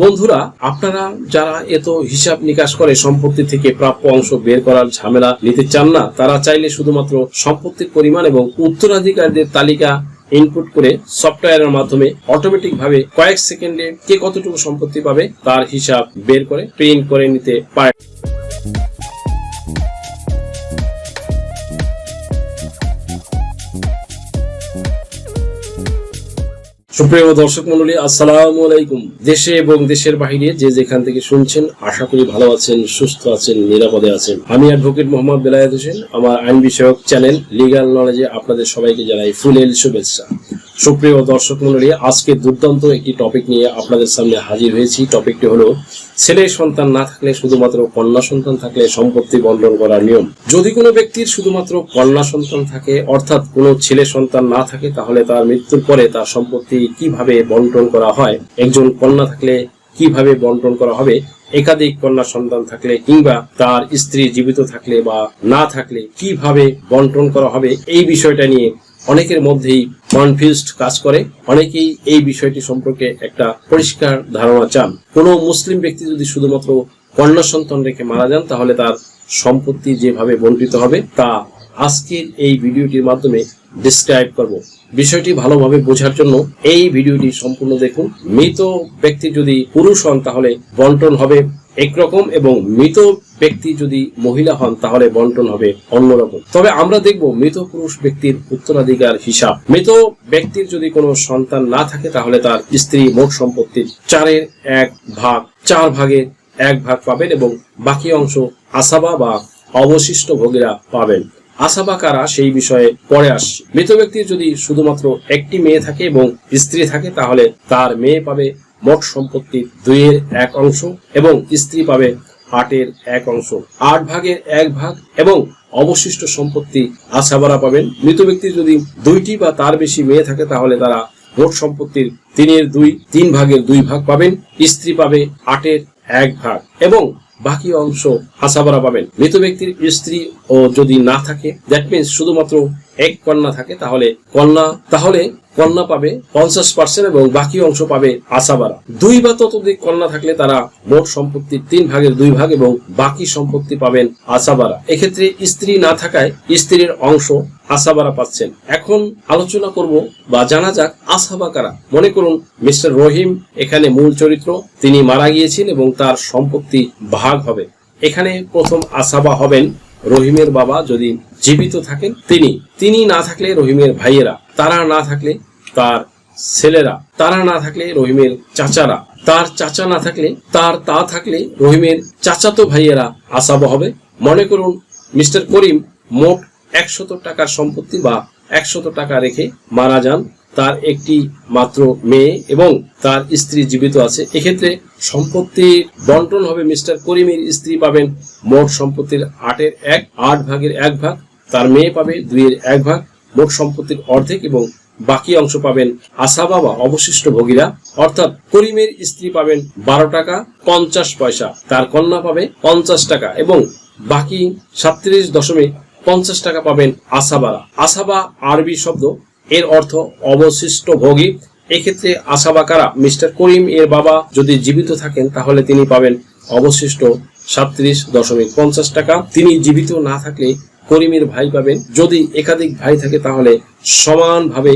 বন্ধুরা, আপনারা যারা এত হিসাব নিকাশ করে সম্পত্তি থেকে প্রাপ্য অংশ বের করার ঝামেলা নিতে চান না, তারা চাইলে শুধুমাত্র সম্পত্তির পরিমাণ এবং উত্তরাধিকারীদের তালিকা ইনপুট করে সফটওয়্যারের মাধ্যমে অটোমেটিক ভাবে কয়েক সেকেন্ডে কে কতটুকু সম্পত্তি পাবে তার হিসাব বের করে প্রিন্ট করে নিতে পারে। সুপ্রিয় দর্শক মন্ডলী, আসসালাম আলাইকুম। দেশে এবং দেশের বাহিরে যে যেখান থেকে শুনছেন, আশা করি ভালো আছেন, সুস্থ আছেন, নিরাপদে আছেন। আমি অ্যাডভোকেট মোহাম্মদ বেলায়েত হোসেন, আমার আইন বিষয়ক চ্যানেল লিগাল নলেজে আপনাদের সবাইকে জানাই ফুলেল শুভেচ্ছা। সুপ্রিয় দর্শক মন্ডলী আজকে দুর্দান্ত একটি টপিক নিয়ে আপনাদের সামনে হাজির হয়েছি। টপিকটি হলো, ছেলে সন্তান না থাকলে শুধুমাত্র কন্যা সন্তান থাকলে সম্পত্তি বন্টন করার নিয়ম। যদি কোনো ব্যক্তির শুধুমাত্র কন্যা সন্তান থাকে, অর্থাৎ কোনো ছেলে সন্তান না থাকে, তাহলে তার মৃত্যুর পরে তার সম্পত্তি কীভাবে বন্টন করা হয়, একজন কন্যা থাকলে কীভাবে বন্টন করা হবে, একাধিক কন্যা সন্তান থাকলে কিংবা তার স্ত্রী জীবিত থাকলে বা না থাকলে কীভাবে বন্টন করা হবে, এই বিষয়টা নিয়ে অনেকের মধ্যেই কনফিউজড কাজ করে। অনেকেই এই বিষয়টি সম্পর্কে একটা পরিষ্কার ধারণা চান। কোনো মুসলিম ব্যক্তি যদি শুধুমাত্র কন্যা সন্তান রেখে মারা যান, তাহলে তার সম্পত্তি যেভাবে বন্টিত হবে, তা আজকের এই ভিডিওটির মাধ্যমে ডিসক্রাইব করব। বিষয়টি ভালোভাবে বোঝার জন্য এই ভিডিওটি সম্পূর্ণ দেখুন। মৃত ব্যক্তি যদি পুরুষ হন, তাহলে বন্টন হবে। একরকম এবং মৃত ব্যক্তি যদি মহিলা হন, তাহলে বন্টন হবে অন্যরকম। তবে আমরা দেখব মৃত পুরুষ ব্যক্তির উত্তরাধিকার হিসাব। মৃত ব্যক্তির যদি কোনো সন্তান না থাকে, তাহলে তার স্ত্রী মোট সম্পত্তির চারের এক ভাগ, চার ভাগের এক ভাগ পাবেন এবং বাকি অংশ আসাবা বা অবশিষ্ট ভোগীরা পাবেন। আসাবা কারা, সেই বিষয়ে পরে আসছে। মৃত ব্যক্তির যদি শুধুমাত্র একটি মেয়ে থাকে এবং স্ত্রী থাকে, তাহলে তার মেয়ে পাবে মোট সম্পত্তির দুইয়ের এক অংশ এবং স্ত্রী পাবে আটের এক অংশ। আট ভাগের এক ভাগ এবং অবশিষ্ট সম্পত্তি আসাবারা পাবেন। মৃত ব্যক্তির যদি দুইটি বা তার বেশি মেয়ে থাকে তাহলে তারা মোট সম্পত্তির তিনের দুই, তিন ভাগের দুই ভাগ পাবেন। স্ত্রী পাবে আটের এক ভাগ এবং বাকি অংশ আসাবারা পাবেন। মৃত ব্যক্তির স্ত্রী ও যদি না থাকে দ্যাট মিনস শুধুমাত্র এক কন্যা থাকে, তাহলে কন্যা, তাহলে কন্যা পাবে পঞ্চাশ পার্সেন্ট এবং বাকি অংশ পাবে আশাবারা দুই বা ততোধিক কন্যা থাকলে তারা মোট সম্পত্তির তিন ভাগের দুই ভাগ এবং বাকি সম্পত্তি পাবেন আশাবারা এক্ষেত্রে স্ত্রী না থাকায় স্ত্রীর অংশ আসাবারা পাচ্ছেন। এখন আলোচনা করব বা জানা যাক আসাবা কারা। মনে করুন মিস্টার রহিম এখানে মূল চরিত্র, তিনি মারা গিয়েছেন এবং তার সম্পত্তি ভাগ হবে। এখানে প্রথম আশাবা হবেন রহিমের বাবা যদি জীবিত থাকেন, তিনি। তিনি না থাকলে রহিমের ভাইয়েরা। তারা না থাকলে তার ছেলেরা, তারা না থাকলে রহিমের চাচারা, তার চাচা না থাকলে, তার তা থাকলে রহিমের চাচাতো ভাইয়েরা আসাবা হবে। মনে করুন, মিস্টার করিম মোট একশত টাকার সম্পত্তি বা একশত টাকা রেখে মারা যান। তার একটি মাত্র মেয়ে এবং তার স্ত্রী জীবিত আছে। এক্ষেত্রে সম্পত্তির বন্টন হবে মিস্টার করিমের স্ত্রী পাবেন। মোট সম্পত্তির আটের এক, আট ভাগের এক ভাগ। তার মেয়ে পাবে দুইয়ের এক ভাগ। মোট সম্পত্তির অর্ধেক এবং বাকি অংশ পাবেন আশা বাবা অবশিষ্ট ভোগীরা। অর্থাৎ করিমের স্ত্রী পাবেন বারো টাকা পঞ্চাশ পয়সা। তার কন্যা পাবে পঞ্চাশ টাকা এবং বাকি সাতত্রিশ দশমিক পঞ্চাশ টাকা পাবেন আসাবারা আসাবা আরবি শব্দ, এর অর্থ অবশিষ্ট ভোগী। এক্ষেত্রে আসাবা কারা? মিস্টার করিম এর বাবা যদি জীবিত থাকেন, তাহলে তিনি পাবেন অবশিষ্ট সাতত্রিশ দশমিক পঞ্চাশ টাকা। তিনি জীবিত না থাকলে করিমের ভাই পাবেন। যদি একাধিক ভাই থাকে, তাহলে সমানভাবে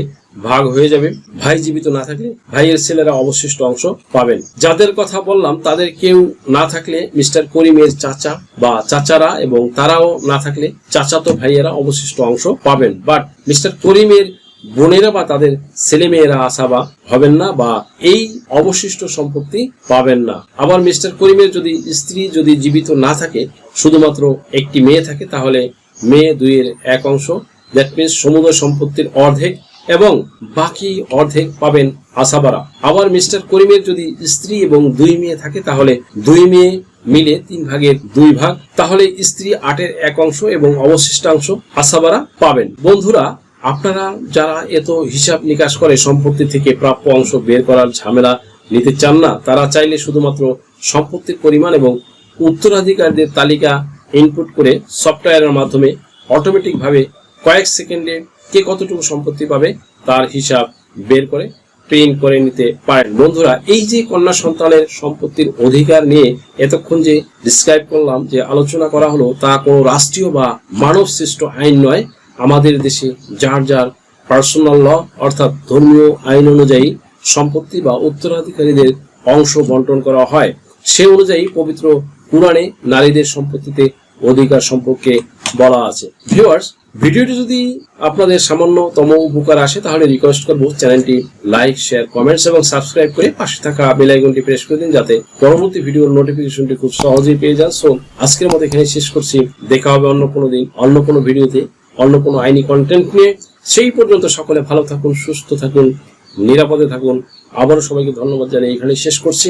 ভাগ হয়ে যাবে। ভাই জীবিত না থাকলে ভাইয়ের ছেলেরা অবশিষ্ট অংশ পাবেন। যাদের কথা বললাম, তাদের কেউ না থাকলে মিস্টার করিমের চাচা বা চাচারা এবং তারাও না থাকলে চাচাতো ভাইয়েরা অবশিষ্ট অংশ পাবেন। বাট মিস্টার করিমের বোনেরা বা তাদের ছেলে মেয়েরা আশাবা হবেন না বা এই অবশিষ্ট সম্পত্তি পাবেন না। আবার মিস্টার করিমের যদি স্ত্রী যদি জীবিত না থাকে, শুধুমাত্র একটি মেয়ে থাকে, তাহলে মেয়ে দুইয়ের এক অংশ। দ্যাট মিনস সমুদয় সম্পত্তির অর্ধেক এবং বাকি অর্ধেক পাবেন আসাবারা আবার মিস্টার করিমের যদি স্ত্রী এবং দুই মেয়ে থাকে, তাহলে দুই মেয়ে মিলে তিন ভাগের দুই ভাগ। তাহলে স্ত্রী আটের এক অংশ এবং অবশিষ্টাংশ আসাবারা পাবেন। বন্ধুরা, আপনারা যারা এত হিসাব নিকাশ করে সম্পত্তি থেকে প্রাপ্য অংশ বের করার ঝামেলা নিতে চান না, তারা চাইলে শুধুমাত্র সম্পত্তির পরিমাণ এবং উত্তরাধিকারীদের তালিকা ইনপুট করে সফটওয়্যারের মাধ্যমে অটোমেটিক ভাবে কয়েক সেকেন্ডে কে কতটুকু সম্পত্তি পাবে তার হিসাব বের করে প্রিন্ট করে নিতে পারেন। বন্ধুরা, এই যে কন্যা সন্তানের সম্পত্তির অধিকার নিয়ে এতক্ষণ যে ডিসক্রাইব করলাম, যে আলোচনা করা হলো, তা কোনো রাষ্ট্রীয় বা মানব সৃষ্ট আইন নয়। আমাদের দেশে যার যার পার্সোনাল ল অর্থাৎ ধর্মীয় আইন অনুযায়ী সম্পত্তি বা উত্তরাধিকারীদের অংশ বন্টন করা হয়, সে অনুযায়ী পবিত্র কোরআনে নারীদের সম্পত্তিতে অধিকার সম্পর্কে বলা আছে। ভিউয়ার্স ভিডিওটি যদি আপনাদের সামান্যতম উপকার আসে, তাহলে রিকোয়েস্ট করব চ্যানেলটি লাইক শেয়ার কমেন্টস এবং সাবস্ক্রাইব করে পাশে থাকা বেল আইকনটি প্রেস করে দিন যাতে পরবর্তী ভিডিওর নোটিফিকেশনটি খুব সহজেই পেয়ে যান। সো আজকের মতো এখানে শেষ করছি। দেখা হবে অন্য কোনো দিন, অন্য কোনো ভিডিওতে, অন্য কোনো আইনি কন্টেন্ট নিয়ে। সেই পর্যন্ত সকলে ভালো থাকুন, সুস্থ থাকুন, নিরাপদে থাকুন। আবারও সবাইকে ধন্যবাদ জানিয়ে এখানে শেষ করছি।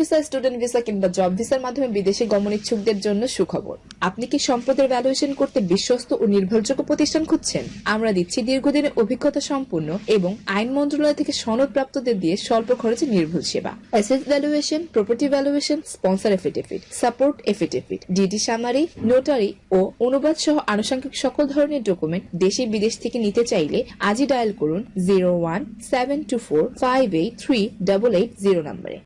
Visa student visa কিংবা জব ভিসার মাধ্যমে বিদেশে গমন ইচ্ছুকদের জন্য সুখবর। আপনি কি সম্পদের ভ্যালুয়েশন করতে বিশ্বস্ত ও নির্ভরযোগ্য প্রতিষ্ঠান খুঁজছেন? আমরা দিচ্ছি দীর্ঘদিনের অভিজ্ঞতা সম্পূর্ণ এবং আইন মন্ত্রণালয় থেকে সনদ প্রাপ্তদের দিয়ে স্বল্প খরচে নির্ভুল সেবা। Asset valuation property valuation sponsor affidavit support affidavit DD summary notary ও অনুবাদ সহ আনুষঙ্গিক সকল ধরনের ডকুমেন্ট দেশে বিদেশ থেকে নিতে চাইলে আজই ডায়াল করুন zero one seven two four five eight three double eight zero নম্বরে